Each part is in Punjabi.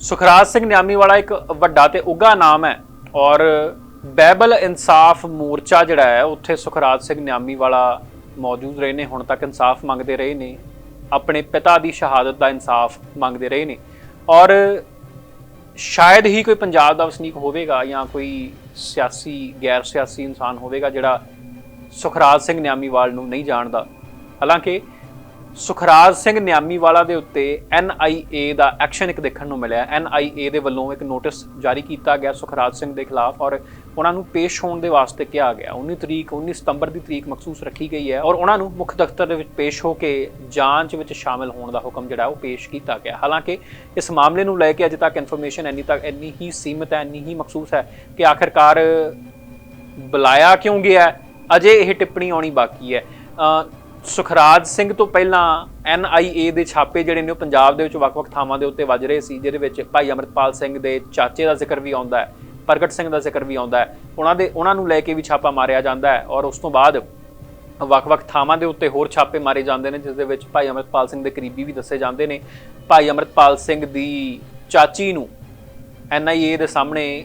ਸੁਖਰਾਜ ਸਿੰਘ ਨਿਆਮੀਵਾਲਾ ਇੱਕ ਵੱਡਾ ਤੇ ਉੱਘਾ ਨਾਮ ਹੈ ਔਰ ਬੈਬਲ ਇਨਸਾਫ ਮੋਰਚਾ ਜਿਹੜਾ ਹੈ, ਉੱਥੇ ਸੁਖਰਾਜ ਸਿੰਘ ਨਿਆਮੀਵਾਲਾ ਮੌਜੂਦ ਰਹੇ ਨੇ, ਹੁਣ ਤੱਕ ਇਨਸਾਫ ਮੰਗਦੇ ਰਹੇ ਨੇ, ਆਪਣੇ ਪਿਤਾ ਦੀ ਸ਼ਹਾਦਤ ਦਾ ਇਨਸਾਫ ਮੰਗਦੇ ਰਹੇ ਨੇ। ਔਰ ਸ਼ਾਇਦ ਹੀ ਕੋਈ ਪੰਜਾਬ ਦਾ ਵਸਨੀਕ ਹੋਵੇਗਾ ਜਾਂ ਕੋਈ ਸਿਆਸੀ ਗੈਰ ਸਿਆਸੀ ਇਨਸਾਨ ਹੋਵੇਗਾ ਜਿਹੜਾ ਸੁਖਰਾਜ ਸਿੰਘ ਨਿਆਮੀਵਾਲ ਨੂੰ ਨਹੀਂ ਜਾਣਦਾ। ਹਾਲਾਂਕਿ ਸੁਖਰਾਜ ਸਿੰਘ ਨਿਆਮੀਵਾਲਾ ਦੇ ਉੱਤੇ ਐਨਆਈਏ ਦਾ ਐਕਸ਼ਨ ਇੱਕ ਦੇਖਣ ਨੂੰ ਮਿਲਿਆ। ਐਨਆਈਏ ਦੇ ਵੱਲੋਂ ਇੱਕ ਨੋਟਿਸ ਜਾਰੀ ਕੀਤਾ ਗਿਆ ਸੁਖਰਾਜ ਸਿੰਘ ਦੇ ਖਿਲਾਫ ਔਰ ਉਹਨਾਂ ਨੂੰ ਪੇਸ਼ ਹੋਣ ਦੇ ਵਾਸਤੇ ਕਿਹਾ ਗਿਆ। 19 ਤਰੀਕ 19 ਸਤੰਬਰ ਦੀ ਤਰੀਕ ਮਖਸੂਸ ਰੱਖੀ ਗਈ ਹੈ ਔਰ ਉਹਨਾਂ ਨੂੰ ਮੁੱਖ ਦਫ਼ਤਰ ਦੇ ਵਿੱਚ ਪੇਸ਼ ਹੋ ਕੇ ਜਾਂਚ ਵਿੱਚ ਸ਼ਾਮਲ ਹੋਣ ਦਾ ਹੁਕਮ ਜਿਹੜਾ ਉਹ ਪੇਸ਼ ਕੀਤਾ ਗਿਆ। ਹਾਲਾਂਕਿ ਇਸ ਮਾਮਲੇ ਨੂੰ ਲੈ ਕੇ ਅਜੇ ਤੱਕ ਇਨਫੋਰਮੇਸ਼ਨ ਇੰਨੀ ਤੱਕ, ਇੰਨੀ ਹੀ ਸੀਮਿਤ ਹੈ, ਇੰਨੀ ਹੀ ਮਖਸੂਸ ਹੈ ਕਿ ਆਖਿਰਕਾਰ ਬੁਲਾਇਆ ਕਿਉਂ ਗਿਆ ਅਜੇ ਇਹ ਟਿੱਪਣੀ ਆਉਣੀ ਬਾਕੀ ਹੈ। ਸੁਖਰਾਜ ਸਿੰਘ ਤੋਂ ਪਹਿਲਾਂ ਐਨਆਈਏ ਦੇ ਛਾਪੇ ਜਿਹੜੇ ਨੇ ਉਹ ਪੰਜਾਬ ਦੇ ਵਿੱਚ ਵੱਖ-ਵੱਖ ਥਾਵਾਂ ਦੇ ਉੱਤੇ ਵੱਜ ਰਹੇ ਸੀ, ਜਿਹਦੇ ਵਿੱਚ ਭਾਈ ਅਮਰਤਪਾਲ ਸਿੰਘ ਦੇ ਚਾਚੇ ਦਾ ਜ਼ਿਕਰ ਵੀ ਆਉਂਦਾ ਹੈ, ਪ੍ਰਗਟ ਸਿੰਘ ਦਾ ਜ਼ਿਕਰ ਵੀ ਆਉਂਦਾ ਹੈ। ਉਹਨਾਂ ਦੇ, ਉਹਨਾਂ ਨੂੰ ਲੈ ਕੇ ਵੀ ਛਾਪਾ ਮਾਰਿਆ ਜਾਂਦਾ ਹੈ ਔਰ ਉਸ ਤੋਂ ਬਾਅਦ ਵੱਖ-ਵੱਖ ਥਾਵਾਂ ਦੇ ਉੱਤੇ ਹੋਰ ਛਾਪੇ ਮਾਰੇ ਜਾਂਦੇ ਨੇ, ਜਿਸ ਦੇ ਵਿੱਚ ਭਾਈ ਅਮਰਤਪਾਲ ਸਿੰਘ ਦੇ ਕਰੀਬੀ ਵੀ ਦੱਸੇ ਜਾਂਦੇ ਨੇ। ਭਾਈ ਅਮਰਤਪਾਲ ਸਿੰਘ ਦੀ ਚਾਚੀ ਨੂੰ ਐਨਆਈਏ ਦੇ ਸਾਹਮਣੇ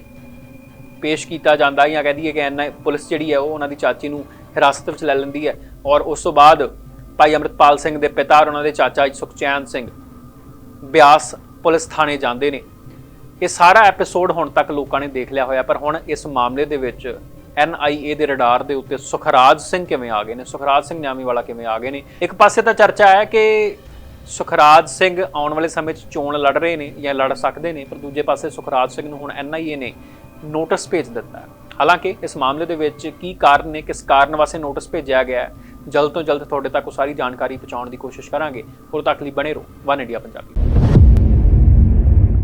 ਪੇਸ਼ ਕੀਤਾ ਜਾਂਦਾ ਜਾਂ ਕਹਿ ਦਈਏ ਕਿ ਐਨ ਪੁਲਿਸ ਜਿਹੜੀ ਹੈ ਉਹ ਉਹਨਾਂ ਦੀ ਚਾਚੀ ਨੂੰ ਹਿਰਾਸਤ ਵਿੱਚ ਲੈ ਲੈਂਦੀ ਹੈ। ਔਰ ਉਸ ਤੋਂ ਬਾਅਦ ਭਾਈ ਅਮਰਤਪਾਲ ਸਿੰਘ ਦੇ ਪਿਤਾ ਔਰ ਉਹਨਾਂ ਦੇ ਚਾਚਾ ਸੁਖਚੈਨ ਸਿੰਘ ਬਿਆਸ ਪੁਲਿਸ ਥਾਣੇ ਜਾਂਦੇ ਨੇ। ਇਹ ਸਾਰਾ ਐਪੀਸੋਡ ਹੁਣ ਤੱਕ ਲੋਕਾਂ ਨੇ ਦੇਖ ਲਿਆ ਹੋਇਆ, ਪਰ ਹੁਣ ਇਸ ਮਾਮਲੇ ਦੇ ਵਿੱਚ ਐਨਆਈਏ ਦੇ ਰਡਾਰ ਦੇ ਉੱਤੇ ਸੁਖਰਾਜ ਸਿੰਘ ਕਿਵੇਂ ਆ ਗਏ ਨੇ? ਸੁਖਰਾਜ ਸਿੰਘ ਨਿਆਮੀ ਵਾਲਾ ਕਿਵੇਂ ਆ ਗਏ ਨੇ? ਇੱਕ ਪਾਸੇ ਤਾਂ ਚਰਚਾ ਹੈ ਕਿ ਸੁਖਰਾਜ ਸਿੰਘ ਆਉਣ ਵਾਲੇ ਸਮੇਂ 'ਚ ਚੋਣ ਲੜ ਰਹੇ ਨੇ ਜਾਂ ਲੜ ਸਕਦੇ ਨੇ, ਪਰ ਦੂਜੇ ਪਾਸੇ ਸੁਖਰਾਜ ਸਿੰਘ ਨੂੰ ਹੁਣ ਐਨਆਈਏ ਨੇ ਨੋਟਿਸ ਭੇਜ ਦਿੱਤਾ ਹੈ। ਹਾਲਾਂਕਿ ਇਸ ਮਾਮਲੇ ਦੇ ਵਿੱਚ ਕੀ ਕਾਰਨ ਨੇ, ਕਿਸ ਕਾਰਨ ਵਾਸਤੇ ਨੋਟਿਸ ਭੇਜਿਆ ਗਿਆ ਹੈ, ਜਲਦ ਤੋਂ ਜਲਦ ਤੁਹਾਡੇ ਤੱਕ ਉਹ ਸਾਰੀ ਜਾਣਕਾਰੀ ਪਹੁੰਚਾਉਣ ਦੀ ਕੋਸ਼ਿਸ਼ ਕਰਾਂਗੇ। ਉਦੋਂ ਤੱਕ ਲਈ ਬਣੇ ਰਹੋ, ਵਨ ਇੰਡੀਆ ਪੰਜਾਬੀ।